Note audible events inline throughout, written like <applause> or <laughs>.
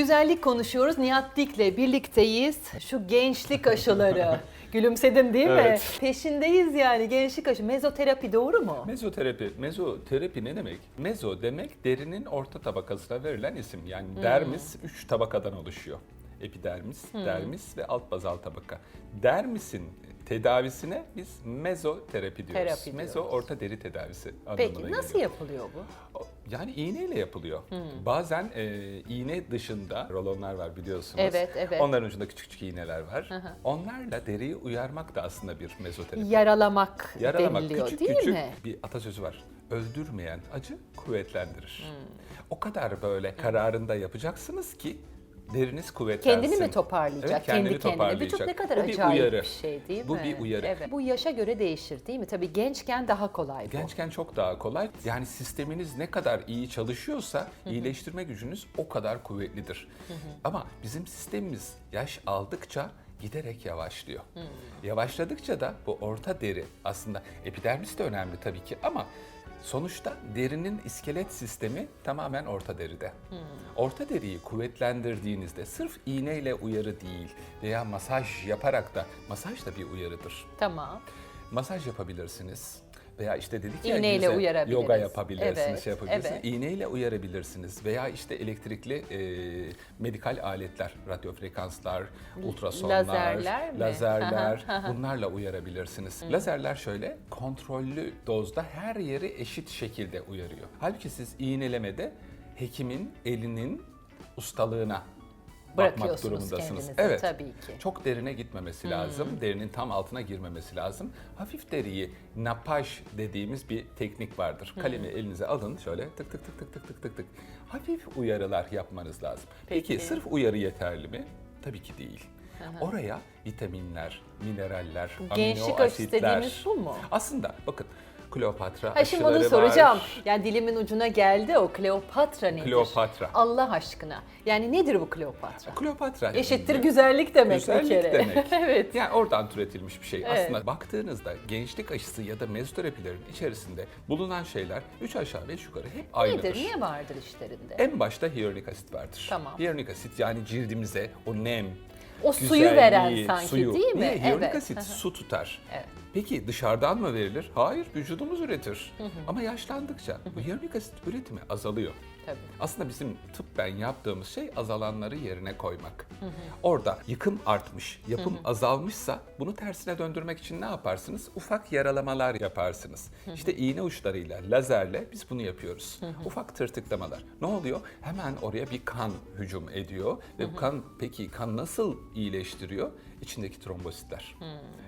Güzellik konuşuyoruz. Nihat Dik'le birlikteyiz. Şu gençlik aşıları. <laughs> Gülümsedin değil mi? Evet. Peşindeyiz yani gençlik aşı. Mezoterapi doğru mu? Mezoterapi, mezoterapi ne demek? Mezo demek derinin orta tabakasına verilen isim. Yani Hmm. dermis 3 tabakadan oluşuyor. Epidermis, dermis ve alt bazal tabaka. Dermisin tedavisine biz mezoterapi diyoruz. Terapi Mezo diyoruz. orta deri tedavisi anlamına Peki nasıl geliyor. yapılıyor bu? Yani iğneyle yapılıyor. Hmm. Bazen e, iğne dışında rolonlar var biliyorsunuz. Evet, evet. Onların ucunda küçük küçük iğneler var. Onlarla deriyi uyarmak da aslında bir mezoterapi. Yaralamak, Yaralamak deniliyor küçük değil küçük mi? bir atasözü var. Öldürmeyen acı kuvvetlendirir. Hmm. O kadar böyle kararında yapacaksınız ki deriniz kuvvetlensin. Kendini mi toparlayacak? Evet, kendini Kendi kendine. Bu çok toparlayacak. ne kadar Bu bir acayip uyarı. bir şey değil Bu mi? bir uyarı. Evet. Bu yaşa göre değişir değil mi? Tabii gençken daha kolay bu. Gençken çok daha kolay. Yani sisteminiz ne kadar iyi çalışıyorsa iyileştirme gücünüz o kadar kuvvetlidir. Ama bizim sistemimiz yaş aldıkça giderek yavaşlıyor. Yavaşladıkça da bu orta deri aslında epidermis de önemli tabii ki ama sonuçta derinin iskelet sistemi tamamen orta deride. Orta deriyi kuvvetlendirdiğinizde sırf iğneyle uyarı değil veya masaj yaparak da masaj da bir uyarıdır. Tamam. Masaj yapabilirsiniz. Veya işte dedik ya İğneyle yüze uyarabiliriz. yoga yapabilirsiniz, Evet, şey yapabilirsiniz. evet. İğneyle uyarabilirsiniz. Veya işte elektrikli e, medikal aletler, radyo frekanslar, ultrasonlar, Lazerler mi? lazerler <laughs> bunlarla uyarabilirsiniz. Lazerler şöyle kontrollü dozda her yeri eşit şekilde uyarıyor. Halbuki siz iğnelemede hekimin elinin ustalığına bakmak durumundasınız. kendinizi, Evet. tabii ki. Hmm. Çok derine gitmemesi lazım. Derinin tam altına girmemesi lazım. Hafif deriyi napaj dediğimiz bir teknik vardır. Hmm. Kalemi elinize alın şöyle tık tık tık tık tık tık tık tık. Hafif uyarılar yapmanız lazım. Peki, Peki. sırf uyarı yeterli mi? Tabii ki değil. Oraya vitaminler, mineraller, Gençlik amino asitler. dediğimiz bu mu? Aslında bakın Kleopatra Ha şimdi onu soracağım. var. Yani dilimin ucuna geldi o Kleopatra nedir? Kleopatra. Allah aşkına. Yani nedir bu Kleopatra? Kleopatra Eşittir dediğinde- güzellik demek Güzellik bir kere. demek. <laughs> evet. Yani oradan türetilmiş bir şey. Evet. Aslında baktığınızda gençlik aşısı ya da mezoterapilerin içerisinde bulunan şeyler 3 aşağı 5 yukarı hep aynıdır. Nedir? Ne vardır işlerinde? En başta hyaluronik asit vardır. Tamam. Hyaluronik asit yani cildimize o nem, O suyu veren sanki suyu. değil mi? Niye? Hyaluronik Evet. asit su tutar. Evet. Peki dışarıdan mı verilir? Hayır, vücudumuz üretir. Ama yaşlandıkça bu hyaluronik asit üretimi azalıyor. Tabii. Aslında bizim tıbben yaptığımız şey azalanları yerine koymak. Orada yıkım artmış, yapım azalmışsa bunu tersine döndürmek için ne yaparsınız? Ufak yaralamalar yaparsınız. İşte iğne uçlarıyla, lazerle biz bunu yapıyoruz. Ufak tırtıklamalar. Ne oluyor? Hemen oraya bir kan hücum ediyor ve bu kan peki kan nasıl iyileştiriyor? İçindeki trombositler.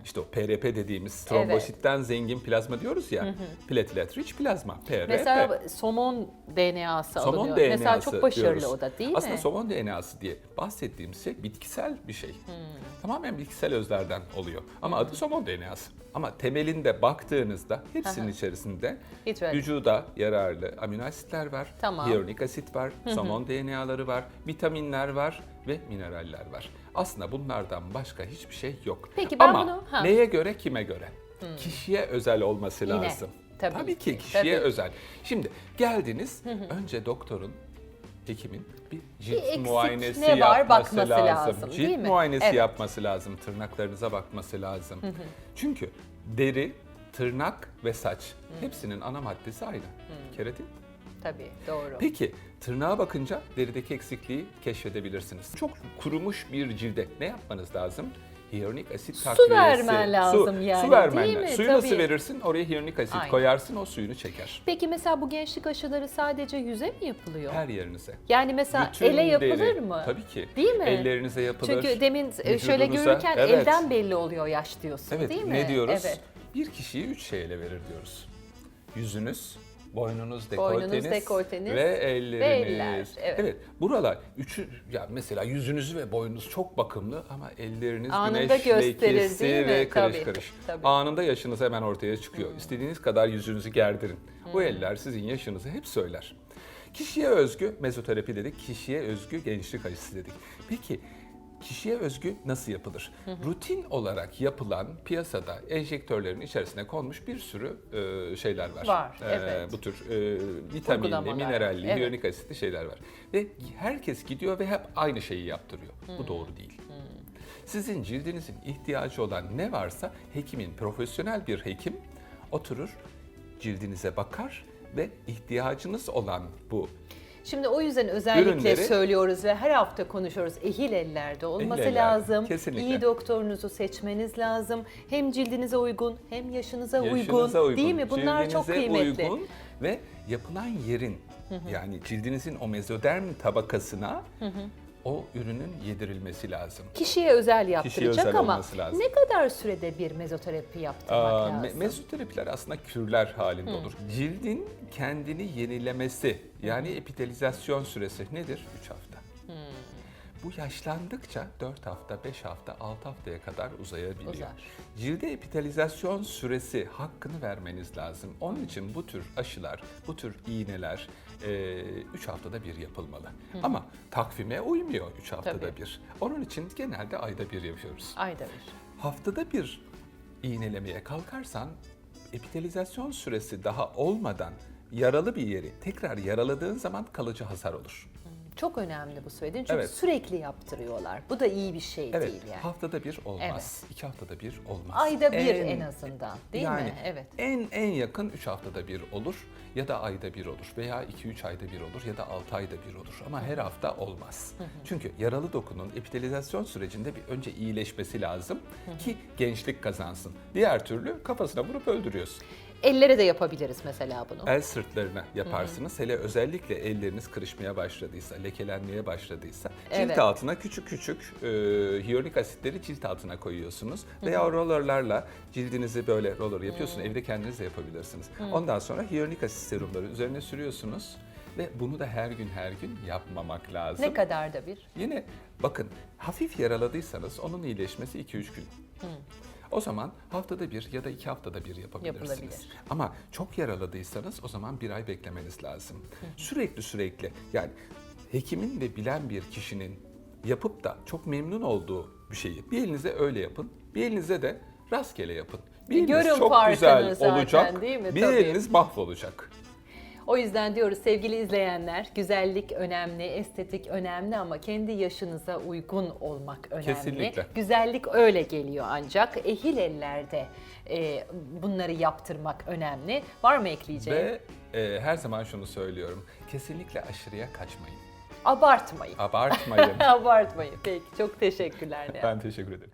İşte o PRP dediğimiz trombositten zengin plazma diyoruz ya. Platelet rich plazma. PRP. Mesela somon DNA'sı Somon alınıyor. DNA'sı Mesela çok başarılı diyoruz. o da değil Aslında mi? somon DNA'sı diye bahsettiğimiz şey bitkisel bir şey. Hmm. Tamamen bitkisel özlerden oluyor. Ama adı somon DNA'sı. Ama temelinde baktığınızda hepsinin içerisinde Hiç vücuda yararlı amino asitler var, Tamam. hyaluronik asit var, somon DNA'ları var, vitaminler var ve mineraller var. Aslında bunlardan başka hiçbir şey yok. Peki ben Ama bunu- ha. neye göre kime göre? Kişiye özel olması Yine, lazım. Tabii ki ki, kişiye tabii. özel. Şimdi geldiniz önce doktorun hekimin bir cilt eksik muayenesi ne var yapması bakması lazım. lazım, cilt değil mi? muayenesi Evet. yapması lazım. Tırnaklarınıza bakması lazım. Çünkü deri, tırnak ve saç hepsinin ana maddesi aynı. Keratin. Tabii doğru. Peki tırnağa bakınca derideki eksikliği keşfedebilirsiniz. Çok kurumuş bir cilde ne yapmanız lazım? Hyaluronik asit Su takviyesi. vermen lazım su, yani, Su vermen değil mi? Suyu Tabii. nasıl verirsin? Oraya hyaluronik asit Aynen. koyarsın o suyunu çeker. Peki mesela bu gençlik aşıları sadece yüze mi yapılıyor? Her yerinize. Yani mesela Bütün ele yapılır deri. mı? Tabii ki. Değil mi? Ellerinize yapılır. Çünkü demin e, şöyle vücudunuza- görürken Evet. elden belli oluyor yaş diyorsun Evet, değil mi? ne diyoruz? Evet. Bir kişiyi üç şeyle verir diyoruz. Yüzünüz, boynunuz, Boynunuz, dekolteniz, dekolteniz ve elleriniz. ve eller, evet. buralar üçü, ya mesela yüzünüz ve boynunuz çok bakımlı ama elleriniz Anında güneş lekesi ve karış Tabii, karış. tabii. Anında yaşınız hemen ortaya çıkıyor. İstediğiniz kadar yüzünüzü gerdirin. Bu eller sizin yaşınızı hep söyler. Kişiye özgü mezoterapi dedik, kişiye özgü gençlik aşısı dedik. Peki kişiye özgü nasıl yapılır? Rutin olarak yapılan piyasada enjektörlerin içerisine konmuş bir sürü e, şeyler var. Var, E, evet. Bu tür e, vitaminli, mineralli, evet. hyaluronik asitli şeyler var. Ve herkes gidiyor ve hep aynı şeyi yaptırıyor. Bu doğru değil. Sizin cildinizin ihtiyacı olan ne varsa hekimin, profesyonel bir hekim oturur, cildinize bakar ve ihtiyacınız olan bu Şimdi o yüzden özellikle Ürünleri- söylüyoruz ve her hafta konuşuyoruz. Ehil ellerde olması Ehil ellerde, lazım. kesinlikle. İyi doktorunuzu seçmeniz lazım. Hem cildinize uygun hem yaşınıza, yaşınıza uygun. Değil mi? Bunlar çok cildinize kıymetli. uygun ve yapılan yerin yani cildinizin o mezoderm tabakasına o ürünün yedirilmesi lazım. Kişiye özel yaptıracak özel ama olması lazım. ne kadar sürede bir mezoterapi yaptırmak Aa, lazım? me- mezoterapiler aslında kürler halinde olur. Cildin kendini yenilemesi yani epitelizasyon süresi nedir? 3 hafta. Bu yaşlandıkça 4 hafta, 5 hafta, 6 haftaya kadar uzayabiliyor. Uzar. Cilde epitelizasyon süresi hakkını vermeniz lazım. Onun için bu tür aşılar, bu tür iğneler 3 haftada bir yapılmalı. Ama takvime uymuyor 3 haftada Tabii. bir. Onun için genelde ayda bir yapıyoruz. Ayda bir. Haftada bir iğnelemeye kalkarsan epitelizasyon süresi daha olmadan yaralı bir yeri tekrar yaraladığın zaman kalıcı hasar olur. Çok önemli bu söylediğin çünkü Evet. sürekli yaptırıyorlar. Bu da iyi bir şey Evet, değil yani. haftada bir olmaz. iki haftada bir olmaz. Ayda bir en azından değil yani mi? Evet. En en yakın 3 haftada bir olur ya da ayda bir olur veya 2-3 ayda bir olur ya da 6 ayda bir olur ama her hafta olmaz. Çünkü yaralı dokunun epitelizasyon sürecinde bir önce iyileşmesi lazım ki gençlik kazansın. Diğer türlü kafasına vurup öldürüyorsun. Ellere de yapabiliriz mesela bunu. El sırtlarına yaparsınız. Hele özellikle elleriniz kırışmaya başladıysa, lekelenmeye başladıysa cilt Evet. altına küçük küçük e, hyaluronik asitleri cilt altına koyuyorsunuz. Veya rollerlarla cildinizi böyle roller yapıyorsunuz. Evde kendiniz de yapabilirsiniz. Ondan sonra hyaluronik asit serumları üzerine sürüyorsunuz. Ve bunu da her gün her gün yapmamak lazım. Ne kadar da bir? Yine bakın hafif yaraladıysanız onun iyileşmesi 2-3 gün. O zaman haftada bir ya da iki haftada bir yapabilirsiniz. Yapılabilir. Ama çok yaraladıysanız o zaman bir ay beklemeniz lazım. Sürekli sürekli yani hekimin ve bilen bir kişinin yapıp da çok memnun olduğu bir şeyi bir elinize öyle yapın, bir elinize de rastgele yapın. Bir eliniz Görün çok güzel zaten, olacak, değil mi? bir Tabii. eliniz mahvolacak. O yüzden diyoruz sevgili izleyenler, güzellik önemli, estetik önemli ama kendi yaşınıza uygun olmak önemli. Kesinlikle. Güzellik öyle geliyor ancak ehil ellerde e, bunları yaptırmak önemli. Var mı ekleyeceğin? Ve e, her zaman şunu söylüyorum, kesinlikle aşırıya kaçmayın. Abartmayın. Abartmayın. <laughs> Abartmayın. Peki çok teşekkürler ben teşekkür ederim.